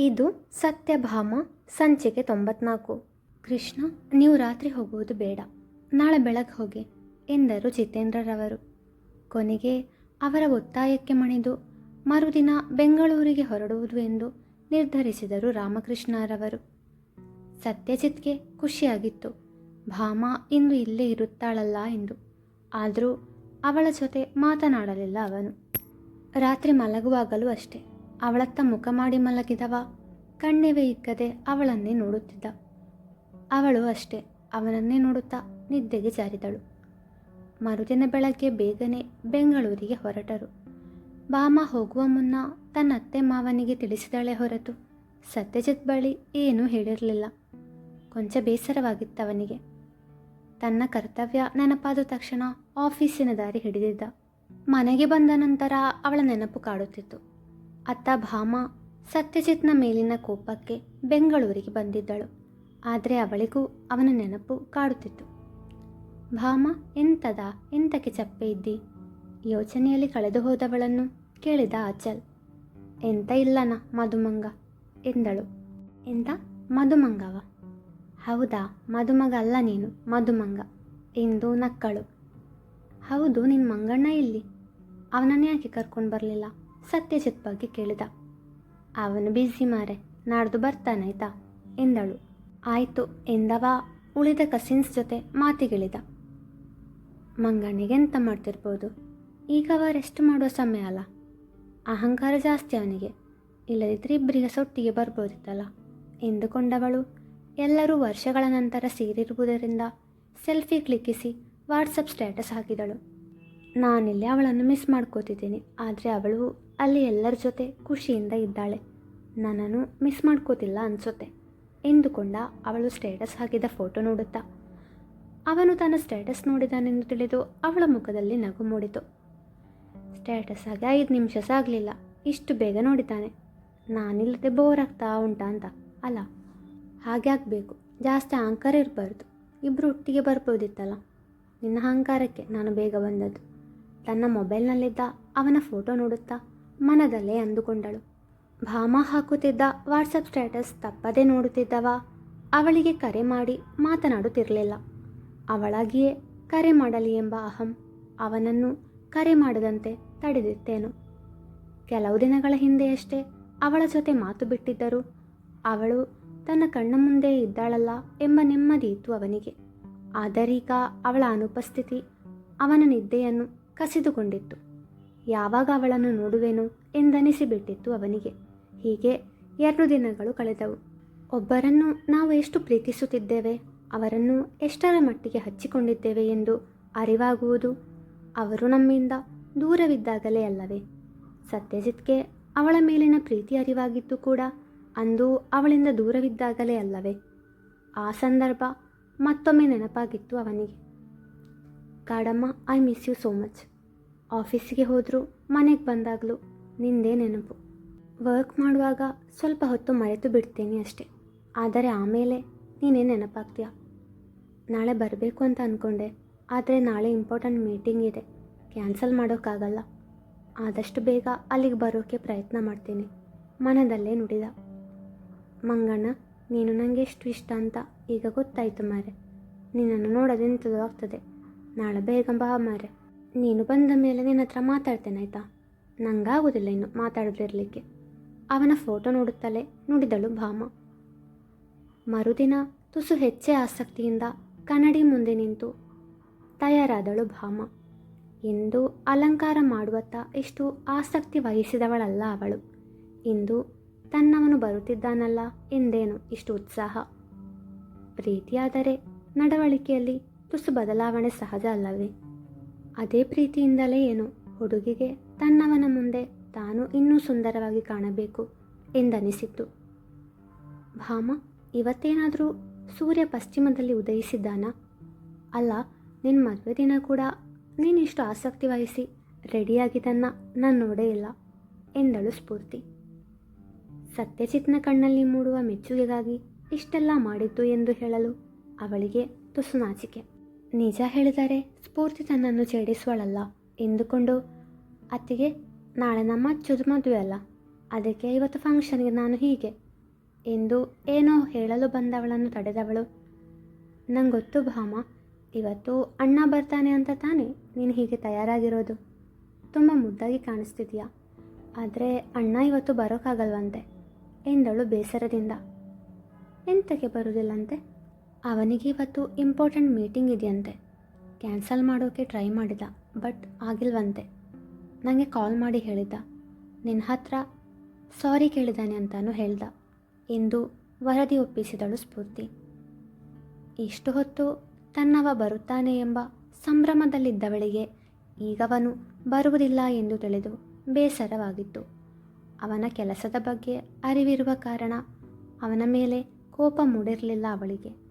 ಇದು ಸತ್ಯಭಾಮ, ಸಂಚಿಕೆ ತೊಂಬತ್ನಾಲ್ಕು. ಕೃಷ್ಣ, ನೀವು ರಾತ್ರಿ ಹೋಗುವುದು ಬೇಡ. ನಾಳೆ ಬೆಳಗ್ಗೆ ಹೋಗಿ, ಎಂದರು ಜಿತೇಂದ್ರರವರು. ಕೊನೆಗೆ ಅವರ ಒತ್ತಾಯಕ್ಕೆ ಮಣಿದು, ಮರುದಿನ ಬೆಂಗಳೂರಿಗೆ ಹೊರಡುವುದು ಎಂದು ನಿರ್ಧರಿಸಿದರು ರಾಮಕೃಷ್ಣರವರು. ಸತ್ಯಜಿತ್ಗೆ ಖುಷಿಯಾಗಿತ್ತು. ಭಾಮ ಇಂದು ಇಲ್ಲೇ ಇರುತ್ತಾಳಲ್ಲ ಎಂದು. ಆದರೂ ಅವಳ ಜೊತೆ ಮಾತನಾಡಲಿಲ್ಲ ಅವನು. ರಾತ್ರಿ ಮಲಗುವಾಗಲೂ ಅಷ್ಟೆ. ಅವಳತ್ತ ಮುಖ ಮಾಡಿ ಮಲಗಿದವ. ಕಣ್ಣಿವೆ ಇಕ್ಕದೆ ಅವಳನ್ನೇ ನೋಡುತ್ತಿದ್ದ. ಅವಳು ಅಷ್ಟೇ ಅವನನ್ನೇ ನೋಡುತ್ತಾ ನಿದ್ದೆಗೆ ಜಾರಿದಳು. ಮರುದಿನ ಬೆಳಗ್ಗೆ ಬೇಗನೆ ಬೆಂಗಳೂರಿಗೆ ಹೊರಟರು. ಬಾಮ ಹೋಗುವ ಮುನ್ನ ತನ್ನ ಅತ್ತೆ ಮಾವನಿಗೆ ತಿಳಿಸಿದಳೆ ಹೊರತು ಸತ್ಯಜಿತ್ ಬಳಿ ಏನೂ ಹೇಳಿರಲಿಲ್ಲ. ಕೊಂಚ ಬೇಸರವಾಗಿತ್ತವನಿಗೆ. ತನ್ನ ಕರ್ತವ್ಯ ನೆನಪಾದ ತಕ್ಷಣ ಆಫೀಸಿನ ದಾರಿ ಹಿಡಿದಿದ್ದ. ಮನೆಗೆ ಬಂದ ನಂತರ ಅವಳ ನೆನಪು ಕಾಡುತ್ತಿತ್ತು. ಅತ್ತ ಭಾಮ ಸತ್ಯಜಿತ್ನ ಮೇಲಿನ ಕೋಪಕ್ಕೆ ಬೆಂಗಳೂರಿಗೆ ಬಂದಿದ್ದಳು. ಆದರೆ ಅವಳಿಗೂ ಅವನ ನೆನಪು ಕಾಡುತ್ತಿತ್ತು. ಭಾಮ, ಎಂತದ, ಎಂತಕ್ಕೆ ಚಪ್ಪೆ ಇದ್ದಿ? ಯೋಚನೆಯಲ್ಲಿ ಕಳೆದು ಹೋದವಳನ್ನು ಕೇಳಿದ ಅಚಲ್ ಎಂತ ಇಲ್ಲನ ಮಧುಮಂಗ ಎಂದಳು. ಎಂತ? ಮಧುಮಂಗವ ಹೌದಾ ಮಧುಮಗ ಅಲ್ಲ ನೀನು ಮಧುಮಂಗ ಎಂದು ನಕ್ಕಳು. ಹೌದು ನಿನ್ನ ಮಂಗಣ್ಣ ಇಲ್ಲಿ ಅವನನ್ನೇ ಯಾಕೆ ಕರ್ಕೊಂಡು ಬರಲಿಲ್ಲ? ಸತ್ಯಜಿತ್ ಬಗ್ಗೆ ಕೇಳಿದ. ಅವನು ಬ್ಯುಸಿ ಮಾರೆ, ನಾಡ್ದು ಬರ್ತಾನಾಯ್ತಾ ಎಂದಳು. ಆಯಿತು, ಎಂದವ? ಉಳಿದ ಕಸಿನ್ಸ್ ಜೊತೆ ಮಾತಿಗಿಳಿದ. ಮಂಗಣ್ಣಿಗೆ ಎಂತ ಮಾಡ್ತಿರ್ಬೋದು? ಈಗ ಅವ ರೆಸ್ಟ್ ಮಾಡುವ ಸಮಯ ಅಲ್ಲ. ಅಹಂಕಾರ ಜಾಸ್ತಿ ಅವನಿಗೆ. ಇಲ್ಲದಿದ್ದರೆ ಇಬ್ಬರಿಗೆ ಸೊಟ್ಟಿಗೆ ಬರ್ಬೋದಿತ್ತಲ್ಲ? ಎಂದುಕೊಂಡವಳು. ಎಲ್ಲರೂ ವರ್ಷಗಳ ನಂತರ ಸೇರಿರುವುದರಿಂದ ಸೆಲ್ಫಿ ಕ್ಲಿಕ್ಕಿಸಿ ವಾಟ್ಸಪ್ ಸ್ಟೇಟಸ್ ಹಾಕಿದಳು. ನಾನಿಲ್ಲಿ ಅವಳನ್ನು ಮಿಸ್ ಮಾಡ್ಕೋತಿದ್ದೀನಿ, ಆದರೆ ಅವಳು ಅಲ್ಲಿ ಎಲ್ಲರ ಜೊತೆ ಖುಷಿಯಿಂದ ಇದ್ದಾಳೆ. ನನ್ನನ್ನು ಮಿಸ್ ಮಾಡ್ಕೋತಿಲ್ಲ ಅನಿಸುತ್ತೆ. ಎಂದುಕೊಂಡ ಅವಳು ಸ್ಟೇಟಸ್ ಹಾಕಿದ ಫೋಟೋ ನೋಡುತ್ತಾ. ಅವನು ತನ್ನ ಸ್ಟೇಟಸ್ ನೋಡಿದಾನೆಂದು ತಿಳಿದು ಅವಳ ಮುಖದಲ್ಲಿ ನಗು ಮೂಡಿತು. ಸ್ಟೇಟಸ್ ಆಗಿ ಐದು ನಿಮಿಷ ಆಗಲಿಲ್ಲ. ಇಷ್ಟು ಬೇಗ ನೋಡಿದ್ದಾನೆ. ನಾನಿಲ್ಲದೆ ಬೋರ್ ಆಗ್ತಾ ಉಂಟಾ ಅಂತ. ಅಲ್ಲ, ಹಾಗೆ ಆಗಬೇಕು. ಜಾಸ್ತಿ ಅಹಂಕಾರ ಇರಬಾರ್ದು. ಇಬ್ಬರು ಒಟ್ಟಿಗೆ ಬರ್ಬೋದಿತ್ತಲ್ಲ. ನಿನ್ನ ಅಹಂಕಾರಕ್ಕೆ ನಾನು ಬೇಗ ಬಂದದ್ದು. ತನ್ನ ಮೊಬೈಲ್ನಲ್ಲಿದ್ದ ಅವನ ಫೋಟೋ ನೋಡುತ್ತಾ. ಮನದಲ್ಲೇ ಅಂದುಕೊಂಡಳು. ಭಾಮ ಹಾಕುತ್ತಿದ್ದ ವಾಟ್ಸಪ್ ಸ್ಟೇಟಸ್ ತಪ್ಪದೇ ನೋಡುತ್ತಿದ್ದವ. ಅವಳಿಗೆ ಕರೆ ಮಾಡಿ ಮಾತನಾಡುತ್ತಿರಲಿಲ್ಲ. ಅವಳಾಗಿಯೇ ಕರೆ ಮಾಡಲಿ ಎಂಬ ಅಹಂ ಅವನನ್ನು ಕರೆ ಮಾಡದಂತೆ ತಡೆದಿತ್ತೇನು. ಕೆಲವು ದಿನಗಳ ಹಿಂದೆಯಷ್ಟೇ ಅವಳ ಜೊತೆ ಮಾತು ಬಿಟ್ಟಿದ್ದರು ಅವಳು ತನ್ನ ಕಣ್ಣ ಮುಂದೆ ಇದ್ದಾಳಲ್ಲ ಎಂಬ ನೆಮ್ಮದಿ ಇತ್ತು ಅವನಿಗೆ. ಆದರೀಗ ಅವಳ ಅನುಪಸ್ಥಿತಿ ಅವನ ನಿದ್ದೆಯನ್ನು ಕಸಿದುಕೊಂಡಿತ್ತು. ಯಾವಾಗ ಅವಳನ್ನು ನೋಡುವೆನು ಎಂದನಿಸಿಬಿಟ್ಟಿತ್ತು ಅವನಿಗೆ. ಹೀಗೆ ಎರಡು ದಿನಗಳು ಕಳೆದವು. ಒಬ್ಬರನ್ನು ನಾವು ಎಷ್ಟು ಪ್ರೀತಿಸುತ್ತಿದ್ದೇವೆ, ಅವರನ್ನು ಎಷ್ಟರ ಮಟ್ಟಿಗೆ ಹಚ್ಚಿಕೊಂಡಿದ್ದೇವೆ ಎಂದು ಅರಿವಾಗುವುದು ಅವರು ನಮ್ಮಿಂದ ದೂರವಿದ್ದಾಗಲೇ ಅಲ್ಲವೇ. ಸತ್ಯಜಿತ್ಗೆ ಅವಳ ಮೇಲಿನ ಪ್ರೀತಿ ಅರಿವಾಗಿದ್ದು ಕೂಡ, ಅಂದು ಅವಳಿಂದ ದೂರವಿದ್ದಾಗಲೇ ಅಲ್ಲವೇ. ಆ ಸಂದರ್ಭ ಮತ್ತೊಮ್ಮೆ ನೆನಪಾಗಿತ್ತು ಅವನಿಗೆ. Kadamma I miss you so much ಆಫೀಸಿಗೆ ಹೋದರೂ, ಮನೆಗೆ ಬಂದಾಗಲೂ ನಿಂದೇ ನೆನಪು. ವರ್ಕ್ ಮಾಡುವಾಗ ಸ್ವಲ್ಪ ಹೊತ್ತು ಮರೆತು ಬಿಡ್ತೀನಿ ಅಷ್ಟೆ. ಆದರೆ ಆಮೇಲೆ ನೀನೇ ನೆನಪಾಗ್ತೀಯ? ನಾಳೆ ಬರಬೇಕು ಅಂತ ಅಂದ್ಕೊಂಡೆ ಆದರೆ ನಾಳೆ ಇಂಪಾರ್ಟೆಂಟ್ ಮೀಟಿಂಗ್ ಇದೆ. ಕ್ಯಾನ್ಸಲ್ ಮಾಡೋಕ್ಕಾಗಲ್ಲ. ಆದಷ್ಟು ಬೇಗ ಅಲ್ಲಿಗೆ ಬರೋಕ್ಕೆ ಪ್ರಯತ್ನ ಮಾಡ್ತೀನಿ. ಮನದಲ್ಲೇ ನುಡಿದ. ಮಂಗಣ್ಣ, ನೀನು ನನಗೆ ಎಷ್ಟು ಇಷ್ಟ ಅಂತ ಈಗ ಗೊತ್ತಾಯಿತು ಮಾರೆ. ನಿನ್ನನ್ನು ನೋಡೋದೆಂಥದ್ದು ಆಗ್ತದೆ. ನಾಳೆ ಬೇಗ ಬಾ ಮಾರೆ. ನೀನು ಬಂದ ಮೇಲೆ ನಿನ್ನ ಹತ್ರ ಮಾತಾಡ್ತೇನೆ, ಆಯಿತಾ? ನಂಗಾಗೋದಿಲ್ಲ ಇನ್ನು ಮಾತಾಡದಿರಲಿಕ್ಕೆ ಅವನ ಫೋಟೋ ನೋಡುತ್ತಲೇ ನುಡಿದಳು ಭಾಮ. ಮರುದಿನ ತುಸು ಹೆಚ್ಚೇ ಆಸಕ್ತಿಯಿಂದ ಕನ್ನಡಿ ಮುಂದೆ ನಿಂತು ತಯಾರಾದಳು ಭಾಮ. ಇಂದು ಅಲಂಕಾರ ಮಾಡುವತ್ತ ಇಷ್ಟು ಆಸಕ್ತಿ ವಹಿಸಿದವಳಲ್ಲ ಅವಳು. ಇಂದು ತನ್ನವನು ಬರುತ್ತಿದ್ದಾನಲ್ಲ ಎಂದೇನು ಇಷ್ಟು ಉತ್ಸಾಹ? ಪ್ರೀತಿಯಾದರೆ ನಡವಳಿಕೆಯಲ್ಲಿ ತುಸು ಬದಲಾವಣೆ ಸಹಜ ಅಲ್ಲವೇ? ಅದೇ ಪ್ರೀತಿಯಿಂದಲೇ ಏನು ಹುಡುಗಿಗೆ ತನ್ನವನ ಮುಂದೆ ತಾನು ಇನ್ನೂ ಸುಂದರವಾಗಿ ಕಾಣಬೇಕು ಎಂದನಿಸಿತ್ತು. ಭಾಮ ಇವತ್ತೇನಾದರೂ ಸೂರ್ಯ ಪಶ್ಚಿಮದಲ್ಲಿ ಉದಯಿಸಿದ್ದಾನ? ಅಲ್ಲ ನಿನ್ನ ಮದುವೆ ದಿನ ಕೂಡ ನೀನಿಷ್ಟು ಆಸಕ್ತಿ ವಹಿಸಿ ರೆಡಿಯಾಗಿದ್ದನ್ನ ನಾನು ನೋಡೇ ಇಲ್ಲ ಎಂದಳು ಸ್ಫೂರ್ತಿ. ಸತ್ಯಚಿತ್ನ ಕಣ್ಣಲ್ಲಿ ಮೂಡುವ ಮೆಚ್ಚುಗೆಗಾಗಿ ಇಷ್ಟೆಲ್ಲ ಮಾಡಿದ್ದು ಎಂದು ಹೇಳಲು ಅವಳಿಗೆ ತುಸು ನಾಚಿಕೆ. ನಿಜ ಹೇಳಿದರೆ ಸ್ಫೂರ್ತಿ ತನ್ನನ್ನು ಛೇಡಿಸುವಳಲ್ಲ. ಎಂದುಕೊಂಡು ಅತ್ತಿಗೆ, ನಾಳೆ ನಮ್ಮ ಅಚ್ಚುದು ಮದುವೆ ಅಲ್ಲ. ಅದಕ್ಕೆ ಇವತ್ತು ಫಂಕ್ಷನ್ಗೆ ನಾನು ಹೀಗೆ ಎಂದು ಏನೋ ಹೇಳಲು ಬಂದವಳನ್ನು ತಡೆದವಳು. ನಂಗೆ ಗೊತ್ತು ಭಾಮ, ಇವತ್ತು ಅಣ್ಣ ಬರ್ತಾನೆ ಅಂತ ತಾನೇ ನೀನು ಹೀಗೆ ತಯಾರಾಗಿರೋದು? ತುಂಬ ಮುದ್ದಾಗಿ ಕಾಣಿಸ್ತಿದೆಯಾ? ಆದರೆ ಅಣ್ಣ ಇವತ್ತು ಬರೋಕ್ಕಾಗಲ್ವಂತೆ ಎಂದಳು ಬೇಸರದಿಂದ. ಎಂತಕ್ಕೆ ಬರೋದಿಲ್ಲಂತೆ ಅವನಿಗೆ ಇವತ್ತು ಇಂಪಾರ್ಟೆಂಟ್ ಮೀಟಿಂಗ್ ಇದೆಯಂತೆ. ಕ್ಯಾನ್ಸಲ್ ಮಾಡೋಕ್ಕೆ ಟ್ರೈ ಮಾಡಿದ ಬಟ್ ಆಗಿಲ್ವಂತೆ. ನನಗೆ ಕಾಲ್ ಮಾಡಿ ಹೇಳಿದ್ದ ನಿನ್ನ ಹತ್ರ ಸಾರಿ ಕೇಳಿದ್ದಾನೆ ಅಂತಾನು ಹೇಳ್ದ. ಎಂದು ವರದಿ ಒಪ್ಪಿಸಿದಳು ಸ್ಫೂರ್ತಿ. ಇಷ್ಟು ಹೊತ್ತು ತನ್ನವ ಬರುತ್ತಾನೆ ಎಂಬ ಸಂಭ್ರಮದಲ್ಲಿದ್ದವಳಿಗೆ ಈಗವನು ಬರುವುದಿಲ್ಲ ಎಂದು ತಿಳಿದು ಬೇಸರವಾಗಿತ್ತು. ಅವನ ಕೆಲಸದ ಬಗ್ಗೆ ಅರಿವಿರುವ ಕಾರಣ ಅವನ ಮೇಲೆ ಕೋಪ ಮೂಡಿರಲಿಲ್ಲ ಅವಳಿಗೆ.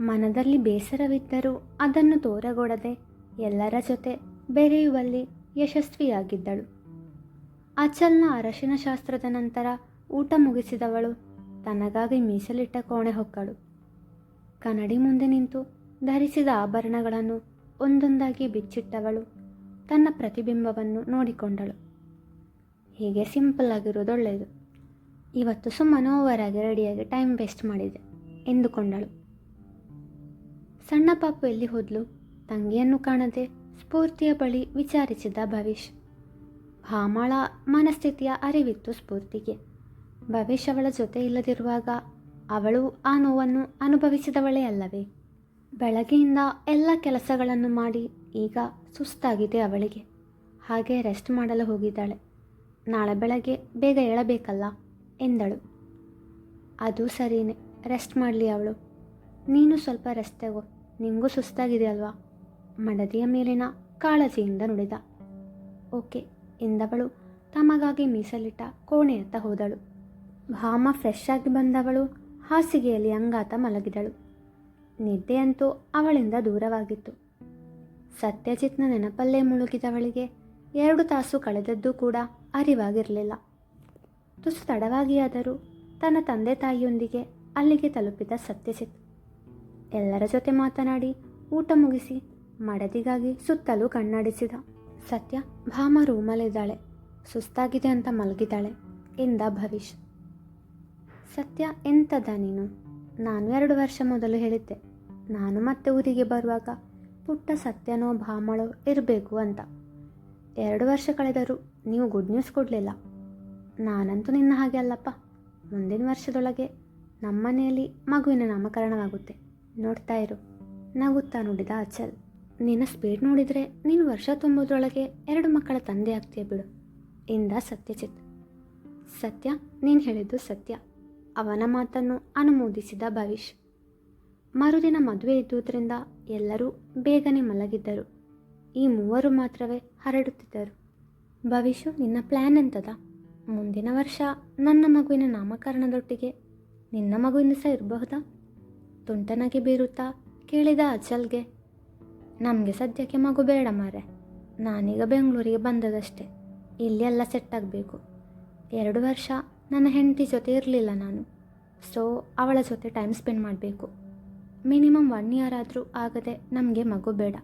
ಮನದಲ್ಲಿ ಬೇಸರವಿದ್ದರೂ ಅದನ್ನು ತೋರಗೊಡದೆ ಎಲ್ಲರ ಜೊತೆ ಬೆರೆಯುವಲ್ಲಿ ಯಶಸ್ವಿಯಾಗಿದ್ದಳು. ಅಚಲ್ನ ಅರಶಿನ ಶಾಸ್ತ್ರದ ನಂತರ ಊಟ ಮುಗಿಸಿದವಳು ತನಗಾಗಿ ಮೀಸಲಿಟ್ಟ ಕೋಣೆ ಹೊಕ್ಕಳು. ಕನ್ನಡಿ ಮುಂದೆ ನಿಂತು ಧರಿಸಿದ ಆಭರಣಗಳನ್ನು ಒಂದೊಂದಾಗಿ ಬಿಚ್ಚಿಟ್ಟವಳು ತನ್ನ ಪ್ರತಿಬಿಂಬವನ್ನು ನೋಡಿಕೊಂಡಳು. ಹೀಗೆ ಸಿಂಪಲ್ ಆಗಿರೋದು ಒಳ್ಳೆಯದು ಇವತ್ತು ಸುಮ್ಮನೆ ಓವರಾಗಿ ರೆಡಿಯಾಗಿ ಟೈಮ್ ವೇಸ್ಟ್ ಮಾಡಿದೆ ಎಂದುಕೊಂಡಳು. ಸಣ್ಣ ಪಾಪು ಎಲ್ಲಿ ಹೋದ್ಲು? ತಂಗಿಯನ್ನು ಕಾಣದೆ ಸ್ಫೂರ್ತಿಯ ಬಳಿ ವಿಚಾರಿಸಿದ ಭವಿಷ್ ಭಾಮಾಳ ಮನಸ್ಥಿತಿಯ ಅರಿವಿತ್ತು ಸ್ಫೂರ್ತಿಗೆ. ಭವಿಷ್ ಅವಳ ಜೊತೆ ಇಲ್ಲದಿರುವಾಗ ಅವಳು ಆ ನೋವನ್ನು ಅನುಭವಿಸಿದವಳೇ ಅಲ್ಲವೇ? ಬೆಳಗ್ಗೆಯಿಂದ ಎಲ್ಲ ಕೆಲಸಗಳನ್ನು ಮಾಡಿ ಈಗ ಸುಸ್ತಾಗಿದೆ ಅವಳಿಗೆ. ಹಾಗೆ ರೆಸ್ಟ್ ಮಾಡಲು ಹೋಗಿದ್ದಾಳೆ. ನಾಳೆ ಬೆಳಗ್ಗೆ ಬೇಗ ಹೇಳಬೇಕಲ್ಲ ಎಂದಳು. ಅದು ಸರಿಯೇ ರೆಸ್ಟ್ ಮಾಡಲಿ ಅವಳು. ನೀನು ಸ್ವಲ್ಪ ರೆಸ್ಟ್ ತಗೋ. ನಿಂಗೂ ಸುಸ್ತಾಗಿದೆ ಅಲ್ವಾ? ಮಡದಿಯ ಮೇಲಿನ ಕಾಳಜಿಯಿಂದ ನುಡಿದ. ಓಕೆ, ಎಂದವಳು ತಮಗಾಗಿ ಮೀಸಲಿಟ್ಟ ಕೋಣೆಯತ್ತ ಹೋದಳು. ಭಾಮ ಫ್ರೆಶ್ ಆಗಿ ಬಂದವಳು ಹಾಸಿಗೆಯಲ್ಲಿ ಅಂಗಾತ ಮಲಗಿದಳು. ನಿದ್ದೆಯಂತೂ ಅವಳಿಂದ ದೂರವಾಗಿತ್ತು. ಸತ್ಯಜಿತ್ನ ನೆನಪಲ್ಲೇ ಮುಳುಗಿದವಳಿಗೆ ಎರಡು ತಾಸು ಕಳೆದದ್ದು ಕೂಡ ಅರಿವಾಗಿರಲಿಲ್ಲ. ತುಸು ತಡವಾಗಿಯಾದರೂ ತನ್ನ ತಂದೆ ತಾಯಿಯೊಂದಿಗೆ ಅಲ್ಲಿಗೆ ತಲುಪಿದ ಸತ್ಯಜಿತ್ ಎಲ್ಲರ ಜೊತೆ ಮಾತನಾಡಿ, ಊಟ ಮುಗಿಸಿ ಮಡದಿಗಾಗಿ ಸುತ್ತಲೂ ಕಣ್ಣಾಡಿಸಿದ. ಸತ್ಯ, ಭಾಮ ರೂಮಲ್ಲಿದ್ದಾಳೆ. ಸುಸ್ತಾಗಿದೆ ಅಂತ ಮಲಗಿದ್ದಾಳೆ. ಎಂದ ಭವಿಷ್. ಸತ್ಯ ಎಂಥದ ನೀನು? ನಾನು ಎರಡು ವರ್ಷ ಮೊದಲು ಹೇಳಿದ್ದೆ. ನಾನು ಮತ್ತೆ ಊರಿಗೆ ಬರುವಾಗ ಪುಟ್ಟ ಸತ್ಯನೋ, ಭಾಮಳೋ ಇರಬೇಕು ಅಂತ. ಎರಡು ವರ್ಷ ಕಳೆದರೂ ನೀವು ಗುಡ್ ನ್ಯೂಸ್ ಕೊಡಲಿಲ್ಲ. ನಾನಂತೂ ನಿನ್ನ ಹಾಗೆ ಅಲ್ಲಪ್ಪ. ಮುಂದಿನ ವರ್ಷದೊಳಗೆ ನಮ್ಮನೆಯಲ್ಲಿ ಮಗುವಿನ ನಾಮಕರಣವಾಗುತ್ತೆ. ನೋಡ್ತಾ ಇರು. ನಗುತ್ತಾ ನೋಡಿದ ಅಚಲ್ ನಿನ್ನ ಸ್ಪೀಡ್ ನೋಡಿದರೆ ನೀನು ವರ್ಷ ತುಂಬೋದ್ರೊಳಗೆ ಎರಡು ಮಕ್ಕಳ ತಂದೆ ಆಗ್ತೀಯ ಬಿಡು. ಇಂದ ಸತ್ಯಚಿತ್ ಸತ್ಯ, ನೀನು ಹೇಳಿದ್ದು ಸತ್ಯ. ಅವನ ಮಾತನ್ನು ಅನುಮೋದಿಸಿದ ಭವಿಷ್. ಮರುದಿನ ಮದುವೆ ಇದ್ದುದರಿಂದ ಎಲ್ಲರೂ ಬೇಗನೆ ಮಲಗಿದ್ದರು. ಈ ಮೂವರು ಮಾತ್ರವೇ ಹರಡುತ್ತಿದ್ದರು. ಭವಿಷ್ಯ, ನಿನ್ನ ಪ್ಲ್ಯಾನ್ ಎಂತದ? ಮುಂದಿನ ವರ್ಷ ನನ್ನ ಮಗುವಿನ ನಾಮಕರಣದೊಟ್ಟಿಗೆ ನಿನ್ನ ಮಗುವಿನ ಸಹ ಇರಬಹುದಾ? ತುಂಟನಾಗಿ ಬೀರುತ್ತಾ ಕೇಳಿದ ಅಚಲ್ಗೆ. ನಮಗೆ ಸದ್ಯಕ್ಕೆ ಮಗು ಬೇಡ ಮಾರೆ. ನಾನೀಗ ಬೆಂಗಳೂರಿಗೆ ಬಂದದಷ್ಟೇ. ಇಲ್ಲೆಲ್ಲ ಸೆಟ್ ಆಗಬೇಕು. ಎರಡು ವರ್ಷ ನನ್ನ ಹೆಂಡತಿ ಜೊತೆ ಇರಲಿಲ್ಲ ನಾನು. ಸೊ ಅವಳ ಜೊತೆ ಟೈಮ್ ಸ್ಪೆಂಡ್ ಮಾಡಬೇಕು. ಮಿನಿಮಮ್ ಒನ್ ಇಯರ್ ಆದರೂ ಆಗದೆ ನಮಗೆ ಮಗು ಬೇಡ.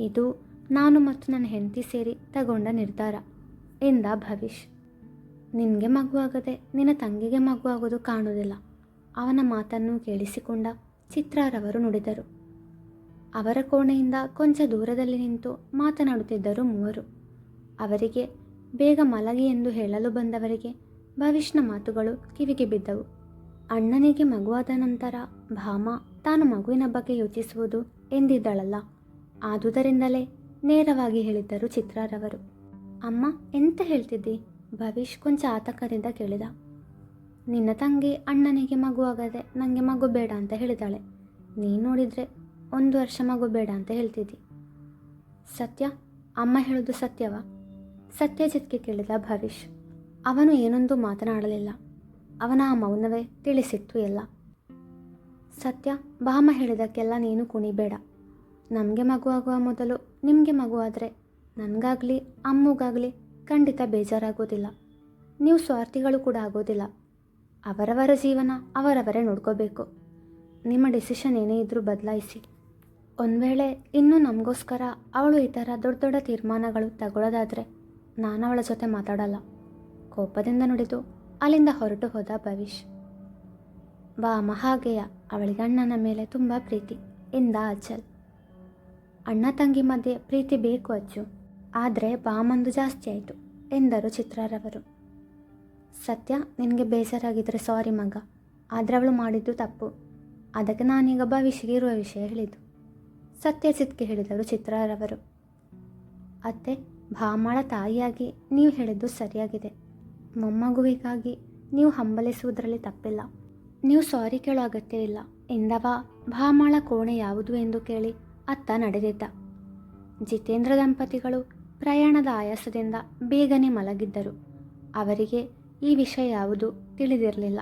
ಇದು ನಾನು ಮತ್ತು ನನ್ನ ಹೆಂಡತಿ ಸೇರಿ ತಗೊಂಡ ನಿರ್ಧಾರ. ಎಂದ ಭವಿಷ್ ನಿನಗೆ ಮಗು ಆಗದೆ ನಿನ್ನ ತಂಗಿಗೆ ಮಗು ಆಗೋದು ಕಾಣುವುದಿಲ್ಲ ಅವನ ಮಾತನ್ನು ಕೇಳಿಸಿಕೊಂಡ ಚಿತ್ರಾರವರು ನುಡಿದರು. ಅವರ ಕೋಣೆಯಿಂದ ಕೊಂಚ ದೂರದಲ್ಲಿ ನಿಂತು ಮಾತನಾಡುತ್ತಿದ್ದರು ಮೂವರು. ಅವರಿಗೆ, ಬೇಗ ಮಲಗಿ ಎಂದು ಹೇಳಲು ಬಂದವರಿಗೆ ಭವಿಷ್ಯ ಮಾತುಗಳು ಕಿವಿಗೆ ಬಿದ್ದವು. ಅಣ್ಣನಿಗೆ ಮಗುವಾದ ನಂತರ ಭಾಮ, ತಾನು ಮಗುವಿನ ಬಗ್ಗೆ ಯೋಚಿಸುವುದು ಎಂದಿದ್ದಳಲ್ಲ. ಆದುದರಿಂದಲೇ ನೇರವಾಗಿ ಹೇಳಿದ್ದರು ಚಿತ್ರಾರವರು. ಅಮ್ಮ, ಎಂತ ಹೇಳ್ತಿದ್ದಿ? ಭವಿಷ್ ಕೊಂಚ ಆತಂಕದಿಂದ ಕೇಳಿದ. ನಿನ್ನ ತಂಗಿ ಅಣ್ಣನಿಗೆ ಮಗು ಆಗದೆ ನನಗೆ ಮಗು ಬೇಡ ಅಂತ ಹೇಳಿದಾಳೆ. ನೀನು ನೋಡಿದರೆ ಒಂದು ವರ್ಷ ಮಗು ಬೇಡ ಅಂತ ಹೇಳ್ತಿದ್ದಿ. ಸತ್ಯ? ಅಮ್ಮ ಹೇಳೋದು ಸತ್ಯವಾ? ಸತ್ಯಜಿತ್ಗೆ ಕೇಳಿದ ಭವಿಷ್ ಅವನು ಏನೊಂದು ಮಾತನಾಡಲಿಲ್ಲ. ಅವನ ಆ ಮೌನವೇ ತಿಳಿಸಿತ್ತು ಎಲ್ಲ. ಸತ್ಯ ಬಾಮ ಹೇಳಿದಕ್ಕೆಲ್ಲ ನೀನು ಕುಣಿಬೇಡ. ನಮಗೆ ಮಗುವಾಗುವ ಮೊದಲು ನಿಮಗೆ ಮಗುವಾದರೆ ನನಗಾಗಲಿ, ಅಮ್ಮಗಾಗಲಿ ಖಂಡಿತ ಬೇಜಾರಾಗೋದಿಲ್ಲ. ನೀವು ಸ್ವಾರ್ಥಿಗಳು ಕೂಡ ಆಗೋದಿಲ್ಲ. ಅವರವರ ಜೀವನ ಅವರವರೇ ನೋಡ್ಕೋಬೇಕು. ನಿಮ್ಮ ಡಿಸಿಷನ್ ಏನೇ ಇದ್ದರೂ ಬದಲಾಯಿಸಿ. ಒಂದು ವೇಳೆ ಇನ್ನೂ ನಮಗೋಸ್ಕರ ಅವಳು ಈ ಥರ ದೊಡ್ಡ ದೊಡ್ಡ ತೀರ್ಮಾನಗಳು ತಗೊಳ್ಳೋದಾದರೆ ನಾನು ಅವಳ ಜೊತೆ ಮಾತಾಡಲ್ಲ. ಕೋಪದಿಂದ ನುಡಿದು ಅಲ್ಲಿಂದ ಹೊರಟು ಹೋದ ಭವಿಷ್. ಬಾ ಮಹಾಗೆಯ ಅವಳಿಗಣ್ಣನ ಮೇಲೆ ತುಂಬ ಪ್ರೀತಿ. ಎಂದ ಅಜ್ಜಲ್ ಅಣ್ಣ ತಂಗಿ ಮಧ್ಯೆ ಪ್ರೀತಿ ಬೇಕು ಅಜ್ಜು. ಆದರೆ ಬಾಮಂದು ಜಾಸ್ತಿ ಆಯಿತು, ಎಂದರು ಚಿತ್ರರವರು. ಸತ್ಯ, ನಿನಗೆ ಬೇಜಾರಾಗಿದ್ರೆ ಸಾರಿ ಮಗ. ಆದರೆ ಅವಳು ಮಾಡಿದ್ದು ತಪ್ಪು. ಅದಕ್ಕೆ ನಾನೀಗ ಭವಿಷ್ಯಗೆ ಇರುವ ವಿಷಯ ಹೇಳಿದ್ದು. ಸತ್ಯ ಸಿದ್ಕೆ ಹೇಳಿದರು ಚಿತ್ರರವರು. ಅತ್ತೆ, ಭಾಮಾಳ ತಾಯಿಯಾಗಿ ನೀವು ಹೇಳಿದ್ದು ಸರಿಯಾಗಿದೆ. ಮೊಮ್ಮಗುವಿಗಾಗಿ ನೀವು ಹಂಬಲಿಸುವುದರಲ್ಲಿ ತಪ್ಪಿಲ್ಲ. ನೀವು ಸಾರಿ ಕೇಳೋ ಅಗತ್ಯವಿಲ್ಲ ಎಂದವ ಭಾಮಾಳ ಕೋಣೆ ಯಾವುದು ಎಂದು ಕೇಳಿ ಅತ್ತ ನಡೆದಿದ್ದ. ಜಿತೇಂದ್ರ ದಂಪತಿಗಳು ಪ್ರಯಾಣದ ಆಯಾಸದಿಂದ ಬೇಗನೆ ಮಲಗಿದ್ದರು. ಅವರಿಗೆ ಈ ವಿಷಯ ಯಾವುದು ತಿಳಿದಿರಲಿಲ್ಲ.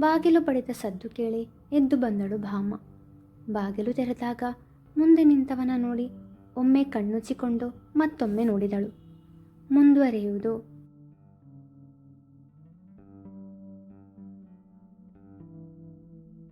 ಬಾಗಿಲು ಪಡೆದ ಸದ್ದು ಕೇಳಿ ಎದ್ದು ಬಂದಳು ಭಾಮ. ಬಾಗಿಲು ತೆರೆದಾಗ ಮುಂದೆ ನಿಂತವನ ನೋಡಿ ಒಮ್ಮೆ ಕಣ್ಣುಚ್ಚಿಕೊಂಡು ಮತ್ತೊಮ್ಮೆ ನೋಡಿದಳು. ಮುಂದುವರಿಯುವುದು